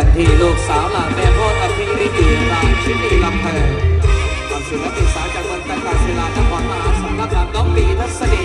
ันที่ลูกสาวหลานแม่พ่ออภิริดีรามชินีลำเพลความสุขและปีศาจจากเมืองตะการศิลานครมหาสารคามน้องปีทัศนี